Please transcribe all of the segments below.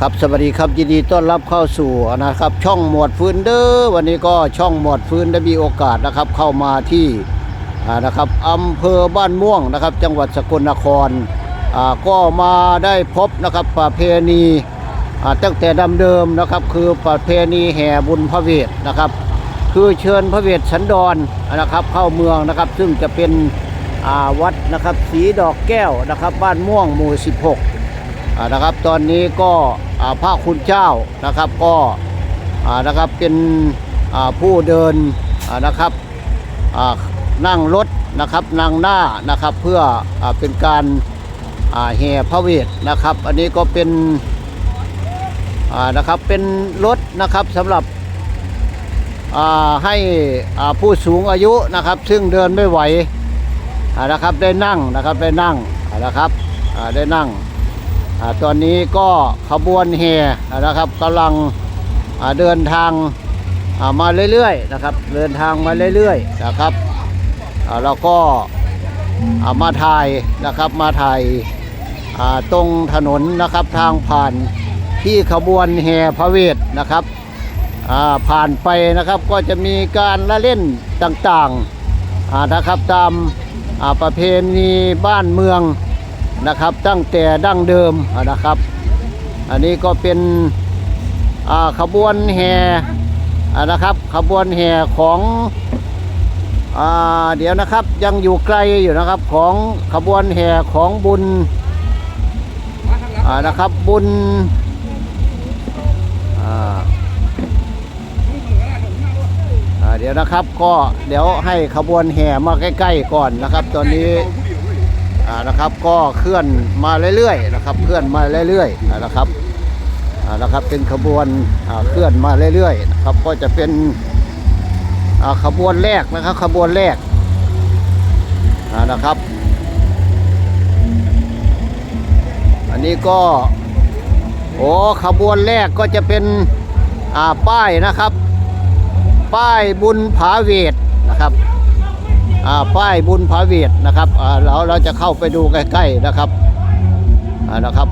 ครับสวัสดีครับยินดีต้อนรับเข้าสู่นะครับ ช่องหมวดฟื้นเด้อวันนี้ก็ช่องหมวดฟื้นได้มีโอกาสนะครับ เข้ามาที่นะครับอำเภอบ้านม่วงนะครับ จังหวัดสกลนครก็มาได้พบนะครับประเพณีตั้งแต่ดำเดิมนะครับ คือประเพณีแห่บุญพระเวทนะครับ คือเชิญพระเวทสันดรนะครับ เข้าเมืองนะครับ ซึ่งจะเป็นวัดนะครับสีดอกแก้วนะครับ บ้านม่วงหมู่ 16 นะครับ ตอนนี้ก็อ่าพระคุณเจ้านะครับก็นะครับเป็นผู้เดินนะครับนั่งรถนะครับนั่งหน้านะครับเพื่ออเป็นการแห่พระเวทนะครับ อันนี้ก็เป็นนะครับเป็นรถนะครับสำหรับให้ผู้สูงอายุนะครับ ซึ่งเดินไม่ไหวนะครับได้นั่งนะครับได้นั่งนะครับได้นั่ง ตอนนี้ก็ขบวนแห่นะครับกำลังเดินทางมาเรื่อยๆนะครับ เดินทางมาเรื่อยๆนะครับอ่าแล้วก็มาถ่ายนะครับมาถ่ายตรงถนนนะครับทางผ่านที่ขบวนแห่พระเวทนะครับผ่านไปนะครับก็จะมีการละเล่นต่างๆนะครับตามประเพณีบ้านเมือง นะครับ ตั้งแต่ดั้งเดิมนะครับ อันนี้ก็เป็นขบวนแห่นะครับขบวนแห่ของอเดี๋ยวนะครับยังอยู่ไกลอยู่นะครับของขบวนแห่ของบุญนะครับบุญเดี๋ยวนะครับก็เดี๋ยวให้ขบวนแห่มาใกล้ ๆ ก่อนนะครับ ตอนนี้ นะครับก็เคลื่อนมาเรื่อยๆนะครับเคลื่อนมาเรื่อยๆอ่านะครับอ่านะครับเป็นขบวนเคลื่อนมาเรื่อยๆนะครับก็จะเป็นขบวนแรกนะครับขบวนแรกอ่านะครับ อันนี้ก็โอ้ขบวนแรกก็จะเป็นป้ายนะครับ ป้ายบุญผาเวทนะครับ ป้ายบุญพระเวทนะครับอ่าเราเราจะเข้าไปดูใกล้ๆนะครับอ่านะครับ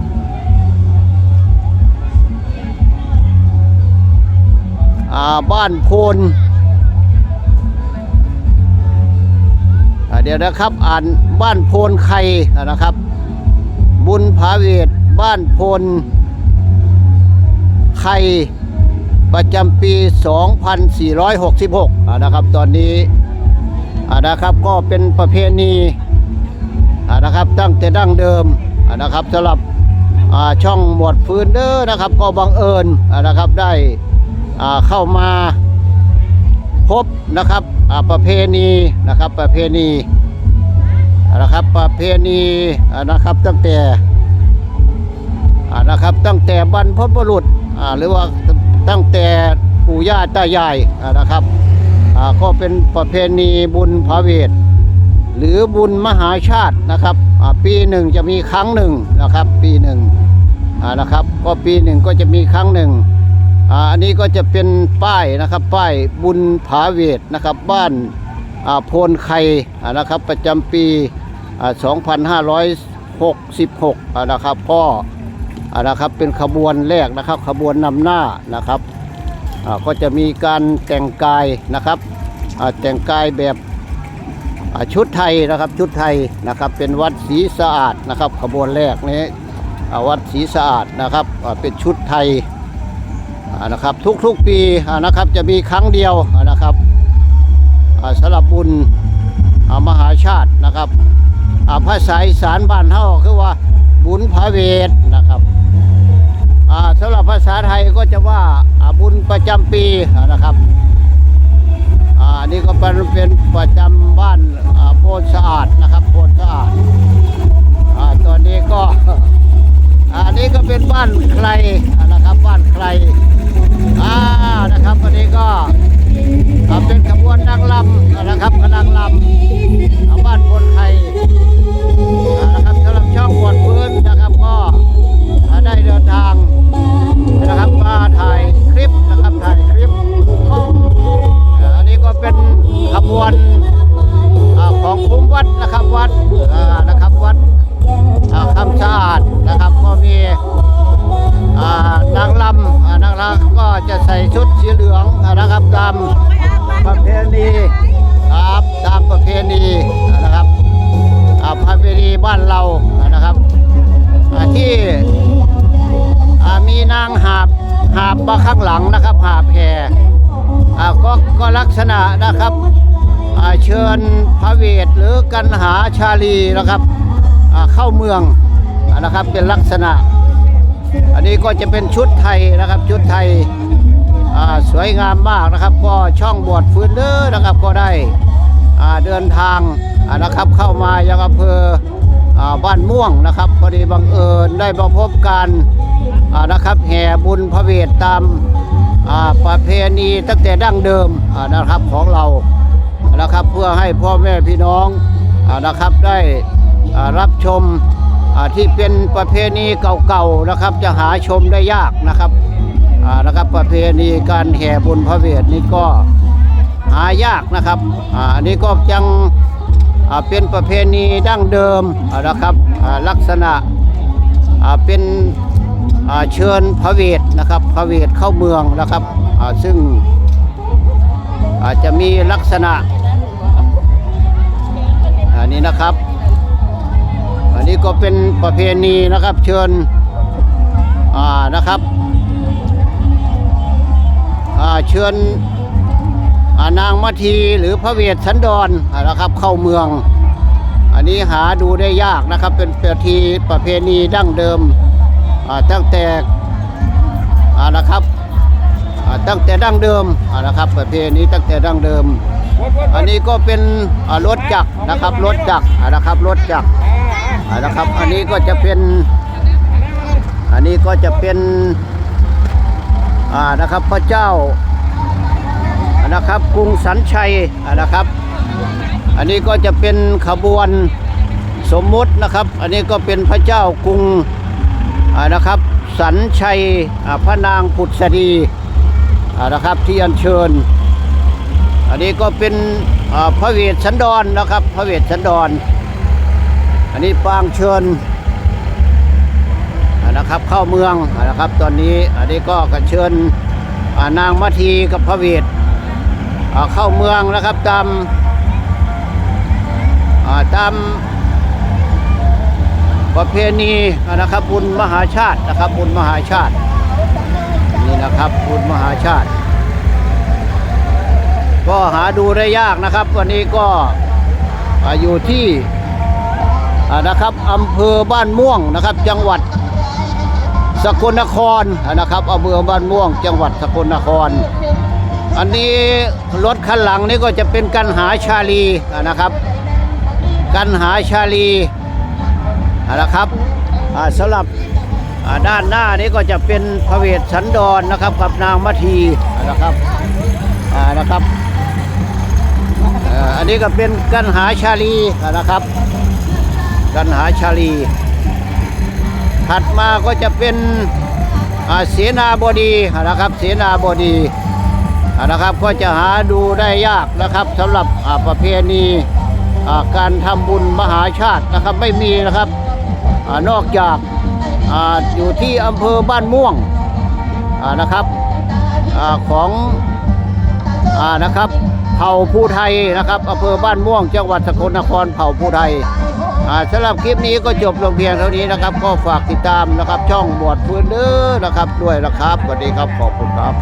อ่าบ้านโพนเดี๋ยวนะครับอ่านบ้านโพนไข่นะครับ บุญพระเวทบ้านโพนไข่ประจำปี 2466อ่านะครับ ตอนนี้ นะครับก็เป็นประเพณีอ่านะครับตั้งแต่ดั้งเดิมอ่านะครับสำหรับช่องหมวดฟื้นเด้อนะครับ ก็บังเอิญอ่านะครับได้อ่าเข้ามาพบนะครับประเพณีนะครับประเพณีอ่านะครับประเพณีอ่านะครับตั้งแต่อ่านะครับตั้งแต่บรรพบุรุษอ่าหรือว่าตั้งแต่ปู่ย่าตายายอ่านะครับ ก็เป็นประเพณีบุญพระเวทหรือบุญมหาชาตินะครับปีหนึ่งจะมีครั้งหนึ่งนะครับ ปีหนึ่งนะครับ ก็ปีหนึ่งก็จะมีครั้งหนึ่งอันนี้ก็จะเป็นป้ายนะครับป้ายบุญผาเวทนะครับบ้านโพนไข่นะครับประจำปี 2566นะครับก็นะครับเป็นขบวนแรกนะครับขบวนนำหน้านะครับ ก็จะมีการแต่งกายนะครับแต่งกายแบบชุดไทยนะครับชุดไทยนะครับเป็นวัดศรีสะอาดนะครับ ขบวนแรกนี้วัดศรีสะอาดนะครับเป็นชุดไทยนะครับทุกๆปีนะครับจะมีครั้งเดียวนะครับสำหรับบุญมหาชาตินะครับภาษาอีสานบ้านเฮาคือว่าบุญพระเวทนะครับสำหรับภาษาไทยก็จะว่า บุญประจำปีนะครับอ่านี่ก็เป็นเป็นประจำบ้านอาโพนสะอาดนะครับโพนสะอาดอ่าตอนนี้ก็อ่านี่ก็เป็นบ้านใครนะครับบ้าน บ้านเรานะครับที่มีนางหาบหาบมาข้างหลังนะครับหาบแห่ก็ก็ลักษณะนะครับเชิญพระเวทหรือกันหาชาลีนะครับเข้าเมืองนะครับเป็นลักษณะ อันนี้ก็จะเป็นชุดไทยนะครับชุดไทยสวยงามมากนะครับ ก็ช่องบวชฟื้นเด้อนะครับก็ได้เดินทางนะครับเข้ามายังอำเภอ บ้านม่วงนะครับ พอดีบังเอิญได้มาพบกันนะครับแห่บุญพระเวทตามประเพณีตั้งแต่ดั้งเดิมนะครับของเรานะครับเพื่อให้พ่อแม่พี่น้องอานะครับได้รับชมที่เป็นประเพณีเก่าๆนะครับ จะหาชมได้ยากนะครับนะครับประเพณีการแห่บุญพระเวทนี่ก็หายากนะครับอันนี้ก็ยัง เป็นประเพณีดั้งเดิมนะครับลักษณะเป็นเชิญพระเวทนะครับพระเวทเข้าเมืองนะครับซึ่งอาจจะมีลักษณะอันนี้นะครับ อันนี้ก็เป็นประเพณีนะครับเชิญนะครับเชิญ นางมัทีหรือพระเวทสันดรอ่านะครับเข้าเมือง อันนี้หาดูได้ยากนะครับเป็นประทีประเพณีดั้งเดิมตั้งแต่อ่านะครับตั้งแต่ดั้งเดิมนะครับ ประเพณีตั้งแต่ดั้งเดิม อันนี้ก็เป็นรถจักรนะครับรถจักรอ่านะครับรถจักรอ่านะครับ อันนี้ก็จะเป็น อันนี้ก็จะเป็นอ่านะครับพระเจ้า นะครับกรุงสันชัยนะครับ อันนี้ก็จะเป็นขบวนสมมุตินะครับ อันนี้ก็เป็นพระเจ้ากรุงนะครับ สันชัยพระนางปุษดีนะครับที่อัญเชิญ อันนี้ก็เป็นพระเวทสันดรนะครับ พระเวทสันดร อันนี้ปางเชิญนะครับเข้าเมืองนะครับตอนนี้อันนี้ก็กระเชิญนางมัทีกับพระเวท เข้าเมืองนะครับตามตามประเพณีนะครับบุญมหาชาตินะครับบุญมหาชาตินี่นะครับบุญมหาชาติ ก็หาดูได้ยากนะครับ วันนี้ก็อยู่ที่นะครับอำเภอบ้านม่วงนะครับ จังหวัดสกลนครนะครับอำเภอบ้านม่วง จังหวัดสกลนคร อันนี้รถคันหลังนี่ก็จะเป็นกันหาชาลีนะครับ กันหาชาลีนะครับสำหรับด้านหน้านี้ก็จะเป็นพระเวทสันดรนนะครับกับนางมัทีนะครับนะครับอันนี้ก็เป็นกันหาชาลีนะครับ กันหาชาลี ถัดมาก็จะเป็นเสนาบดีนะครับ เสนาบดี นะครับก็จะหาดูได้ยากนะครับสำหรับอ่าประเพณีการทำบุญมหาชาตินะครับไม่มีนะครับอนอกจากออยู่ที่อำเภอบ้านม่วงนะครับอของอนะครับเผ่าผู้ไทยนะครับอำเภอบ้านม่วง จังหวัดสกลนครเผ่าผู้ไทยอ่าสำหรับคลิปนี้ก็จบลงเพียงเท่านี้นะครับ ก็ฝากติดตามนะครับ ช่องบวชฟื้นเด้อนะครับ ด้วยนะครับสวัสดีครับขอบคุณครับ